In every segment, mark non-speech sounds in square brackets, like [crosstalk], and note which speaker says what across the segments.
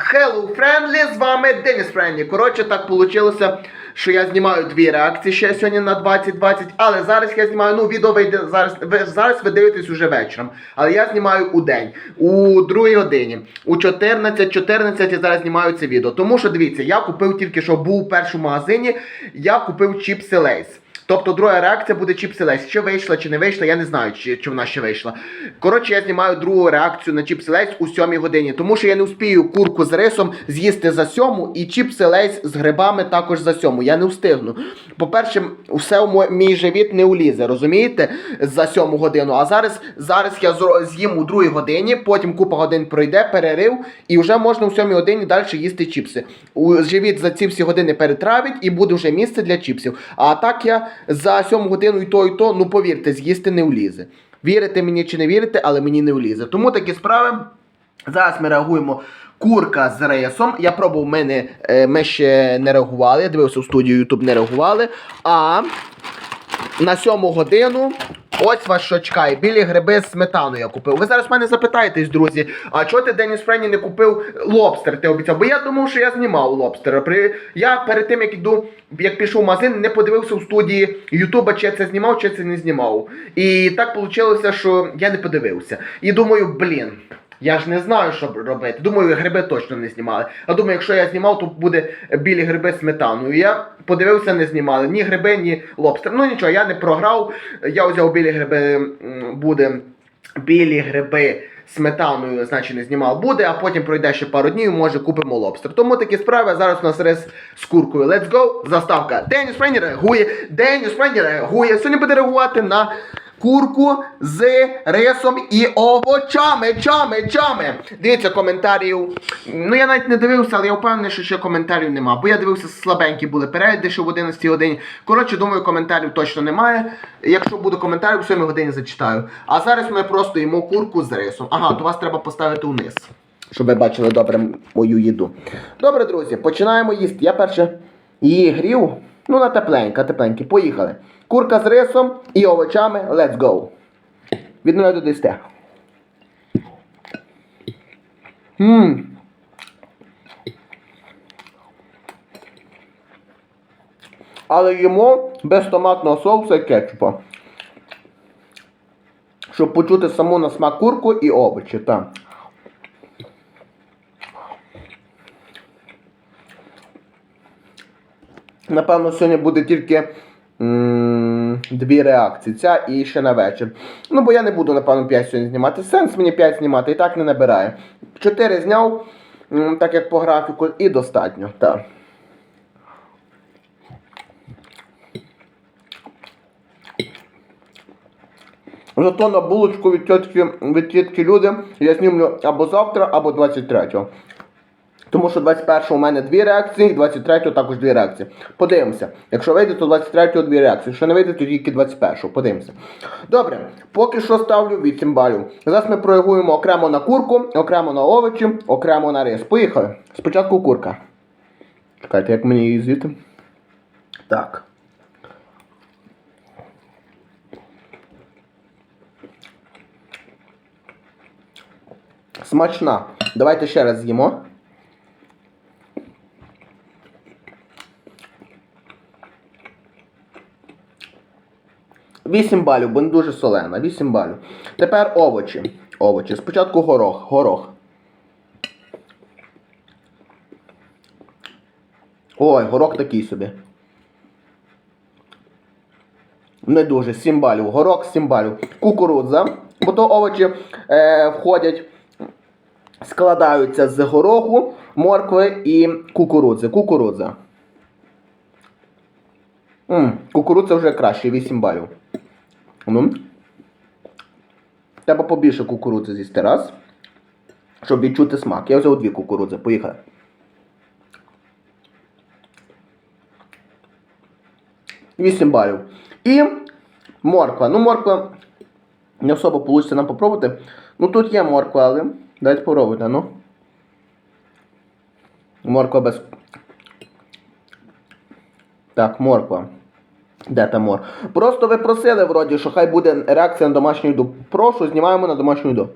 Speaker 1: Hello, Friendly, з вами Деніс Френдлі. Коротше, так вийшло, що я знімаю дві реакції ще сьогодні на 2020, але зараз я знімаю, ну, відео вийде зараз, ви, зараз ви дивитесь уже вечором. Але я знімаю у день, у другій годині, у 14.14 я зараз знімаю це відео. Тому що дивіться, я купив тільки що був у першому магазині, я купив чіпси Лейс. Тобто друга реакція буде чіпси Лейс. Чи вийшла, чи не вийшла, я не знаю, чи, чи вона ще вийшла. Коротше, я знімаю другу реакцію на чіпси Лейс у сьомій годині, тому що я не встигаю курку з рисом з'їсти за сьому і чіпси Лейс з грибами також за сьому. Я не встигну. По-перше, все в мій живіт не улізе, розумієте? За сьому годину. А зараз, зараз я з'їм у другій годині, потім купа годин пройде, перерив, і вже можна у сьомій годині далі їсти чіпси. У живіт за ці всі години перетравить і буде вже місце для чіпсів. А так я за 7 годину і то, і то, ну повірте, з'їсти не влізе. Вірите мені чи не вірите, але мені не влізе. Тому такі справи. Зараз ми реагуємо. Курка з рейсом. Я пробував, ми, не, е, ми ще не реагували. Я дивився в студію YouTube, не реагували. А на сьому годину. Ось вас що чекає. Білі гриби з сметаною я купив. Ви зараз в мене запитаєтесь, друзі, а чого ти Деніс Френі не купив лобстер? Ти обіцяв? Бо я думав, що я знімав лобстера. При... Я перед тим, як іду, як пішов в магазин, не подивився в студії Ютуба, чи я це знімав, чи я це не знімав. І так вийшло, що я не подивився. І думаю, блін. Я ж не знаю, що робити. Думаю, гриби точно не знімали. А думаю, якщо я знімав, то буде білі гриби з сметаною. Я подивився, не знімали. Ні гриби, ні лобстер. Ну нічого, я не програв. Я взяв білі гриби, буде білі гриби сметаною, значить не знімав буде, а потім пройде ще пару днів, може купимо лобстер. Тому такі справи. Зараз у нас рис з куркою. Let's go! Заставка. Деніс Френі реагує. Деніс Френі реагує. Сьогодні буде реагувати на курку з рисом і овочами, чами, чами. Дивіться коментарів. Ну я навіть не дивився, але я впевнений, що ще коментарів нема. Бо я дивився слабенькі були перегляди, що в 11 годині. Коротше, думаю, коментарів точно немає. Якщо буде коментарі, в 7 годині зачитаю. А зараз ми просто їмо курку з рисом. Ага, то вас треба поставити вниз. Щоб ви бачили добре мою їду. Добре, друзі, починаємо їсти. Я перше її грів. Ну, на тепленька, тепленькі. Поїхали. Курка з рисом і овочами. Let's go. Від 0 до 10. Ммм. Але їмо без томатного соусу і кетчупа. Щоб почути саму на смак курку і овочі. Так. Напевно, сьогодні буде тільки м, дві реакції. Ця і ще на вечір. Ну, бо я не буду, напевно, 5 сьогодні знімати. Сенс мені 5 знімати і так не набирає. 4 зняв, м, так як по графіку, і достатньо. Так. Зато на булочку від тітки, від тітки люди я знімлю або завтра, або 23-го. Тому що 21-го у мене дві реакції, 23-го також дві реакції. Подивимося. Якщо вийде, то 23-го дві реакції. Якщо не вийде, то тільки 21-го. Подивимося. Добре, поки що ставлю 8 балів. Зараз ми проігуємо окремо на курку, окремо на овочі, окремо на рис. Поїхали. Спочатку курка. Чекайте, як мені її звідти? Так. Смачна. Давайте ще раз з'їмо. Вісім балів, бо не дуже солена. Вісім балів. Тепер овочі. Овочі. Спочатку горох. Горох. Ой, горох такий собі. Не дуже, 7 балів. Горох 7 балів. Кукурудза. Бо то овочі е, входять, складаються з гороху, моркви і кукурудзи. Кукурудза. М, кукурудза вже краще, 8 балів. Ну. Треба побільше кукурудзи з'їсти раз. Щоб відчути смак. Я взяв дві кукурудзи. Поїхали. Вісім балів. І морква. Ну, морква не особо вийде нам попробувати. Ну тут є морква, але дайте попробуйте, ну. Морква без. Так, морква. Де Тамор? Просто ви просили, вроді, що хай буде реакція на домашню йду. Прошу, знімаємо на домашню йду.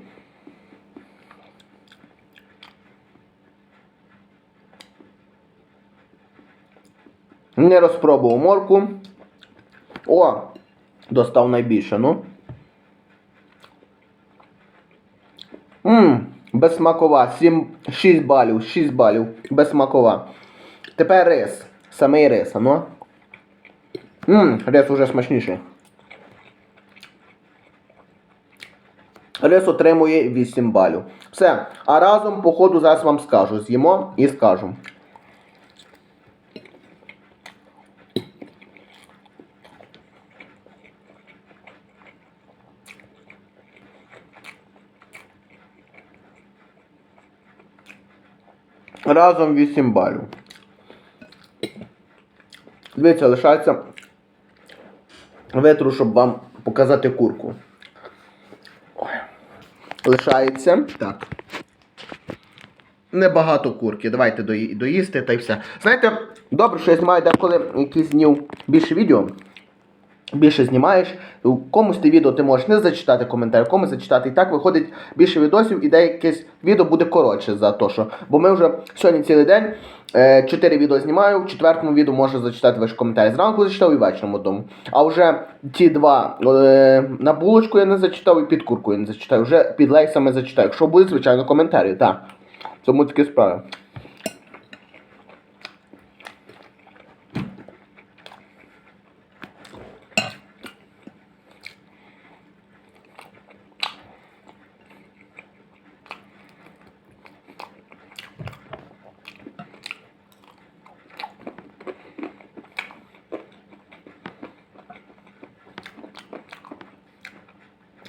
Speaker 1: Не розпробував морку. О! Достав найбільше, ну. Ммм, безсмакова. 7, 6 балів, 6 балів. Безсмакова. Тепер рис. Самий рис, ну. Ммм, рис уже смачніший. Рис отримує 8 балів. Все. А разом, по ходу, зараз вам скажу. З'їмо і скажу. Разом 8 балів. Дивіться, лишається витру, щоб вам показати курку. Лишається. Так. Небагато курки. Давайте доїсти та й все. Знаєте, добре, що я знімаю деколи якісь днів більше відео. Більше знімаєш, у комусь ти відео ти можеш не зачитати коментар, комусь зачитати. І так виходить більше відосів, і деякесь відео буде коротше за то, що. Бо ми вже сьогодні цілий день е, 4 відео знімаю, в четвертому відео можу зачитати ваш коментар. Зранку зачитав і вечором одному. А вже ті два е, на булочку я не зачитав і під курку я не зачитав. Вже під лейсами зачитаю. Якщо буде, звичайно, коментарі, так. Тому такі справи.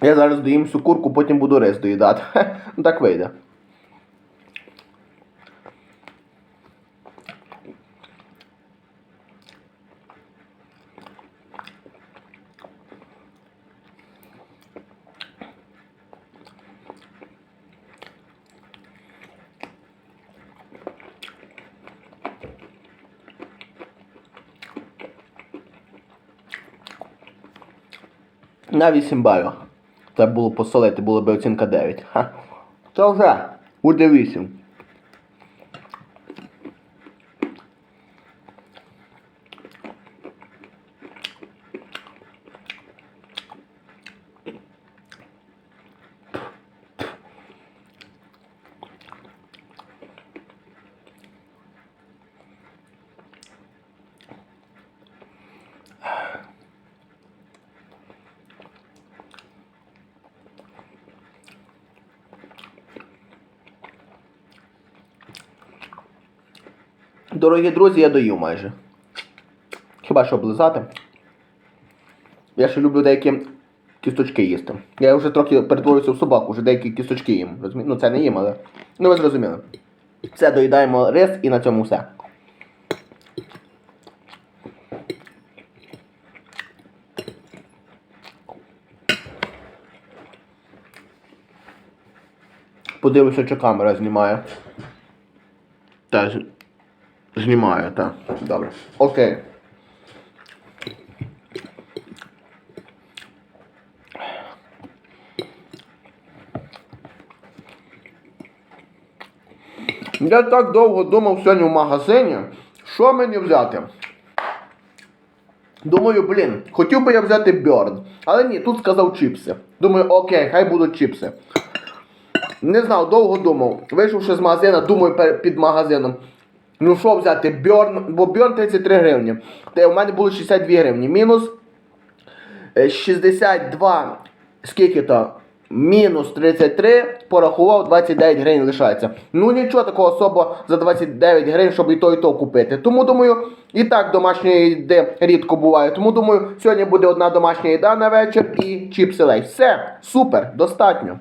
Speaker 1: Я зараз доїм всю курку, потім буду рис доїдати. [laughs] Ну так вийде. На 8 балів. Треба було посолити, було б оцінка 9. Ха. Це вже буде 8. Дорогі друзі, я доїв майже. Хіба що облизати. Я ще люблю деякі кісточки їсти. Я вже трохи перетворююся в собаку, вже деякі кісточки їм. Розумі... Ну це не їм, але. Ну ви зрозуміли. Все, доїдаємо рис і на цьому все. Подивлюся, чи камера знімає. Та, з- знімає, так. Добре. Окей. Я так довго думав сьогодні в магазині, що мені взяти. Думаю, блін, хотів би я взяти Бьорн. Але ні, тут сказав чіпси. Думаю, окей, хай будуть чіпси. Не знав, довго думав. Вийшовши з магазина, думаю під магазином. Ну що взяти? Бьорн, бо Бьорн 33 гривні. Та у мене було 62 гривні. Мінус е, 62, скільки то? Мінус 33, порахував 29 гривень лишається. Ну нічого такого особо за 29 гривень, щоб і то, і то купити. Тому думаю, і так домашня їди рідко буває. Тому думаю, сьогодні буде одна домашня їда на вечір і чіпси лейс. Все, супер, достатньо.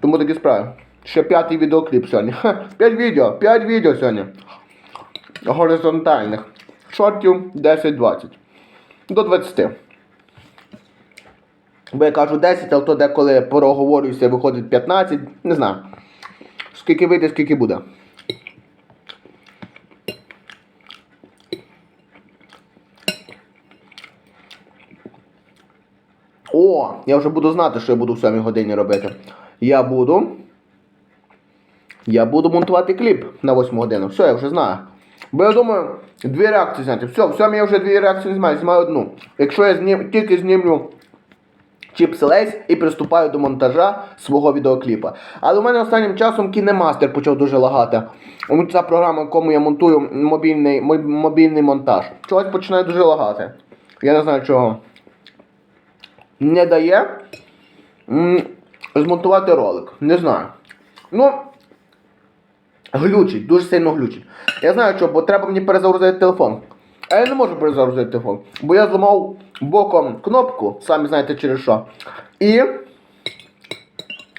Speaker 1: Тому такі справи. Ще п'ятий відеокліп сьогодні. Ха, П'ять відео, п'ять відео сьогодні. Горизонтальних. Шортів 10-20. До 20. Бо я кажу 10, але то деколи пороговорююся, виходить 15. Не знаю. Скільки вийде, скільки буде. О, я вже буду знати, що я буду в 7 годині робити. Я буду. Я буду монтувати кліп на 8 годину. Все, я вже знаю. Бо я думаю, дві реакції зняти. Все, все, я вже дві реакції не знімаю, знімаю одну. Якщо я знім, тільки знімлю Чіпс Лейс і приступаю до монтажа свого відеокліпа. Але у мене останнім часом кінемастер почав дуже лагати. Ця програма, в якому я монтую мобільний, мобільний монтаж. Чогось починає дуже лагати. Я не знаю чого. Не дає змонтувати ролик. Не знаю. Ну, глючить, дуже сильно глючить. Я знаю що, бо треба мені перезагрузити телефон. А я не можу перезагрузити телефон, бо я зламав боком кнопку, самі знаєте через що. І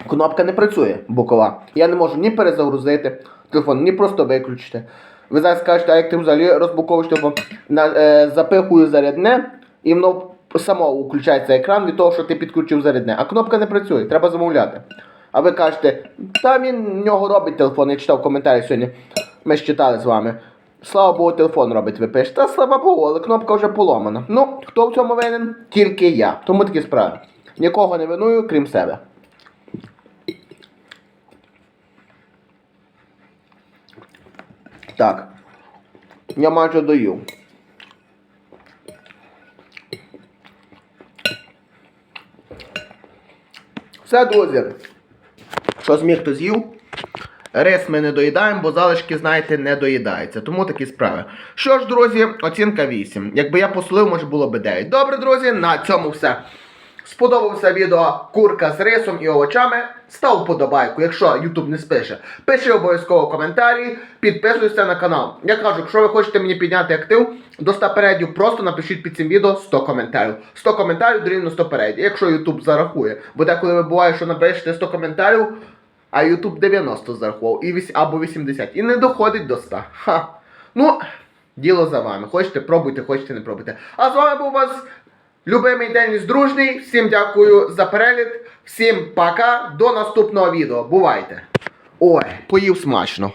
Speaker 1: кнопка не працює бокова. Я не можу ні перезагрузити телефон, ні просто виключити. Ви зараз скажете, а як ти взагалі розблоковуєш телефон, на, е, запихую зарядне, і воно само включається екран від того, що ти підключив зарядне. А кнопка не працює, треба замовляти. А ви кажете, та він в нього робить телефон, я читав коментарі сьогодні. Ми ж читали з вами. Слава Богу, телефон робить, ви пишете. Та слава Богу, але кнопка вже поломана. Ну, хто в цьому винен? Тільки я. Тому такі справи. Нікого не виную, крім себе. Так. Я майже доїв. Все, друзі. Що зміг, то з'їв. Рис ми не доїдаємо, бо залишки, знаєте, не доїдаються. Тому такі справи. Що ж, друзі, оцінка 8. Якби я посолив, може було би 9. Добре, друзі, на цьому все. Сподобався відео курка з рисом і овочами. Став вподобайку, якщо YouTube не спише. Пиши обов'язково коментарі, підписуйся на канал. Я кажу, якщо ви хочете мені підняти актив до 100 передів, просто напишіть під цим відео 100 коментарів. 100 коментарів дорівнює 100 передів, якщо YouTube зарахує. Бо деколи ви буває, що напишете 100 коментарів, а YouTube 90 зарахував, і або 80. І не доходить до 100. Ха. Ну, діло за вами. Хочете, пробуйте, хочете, не пробуйте. А з вами був вас любимий Деніс Дружний. Всім дякую за перегляд. Всім пока. До наступного відео. Бувайте. Ой, поїв смачно.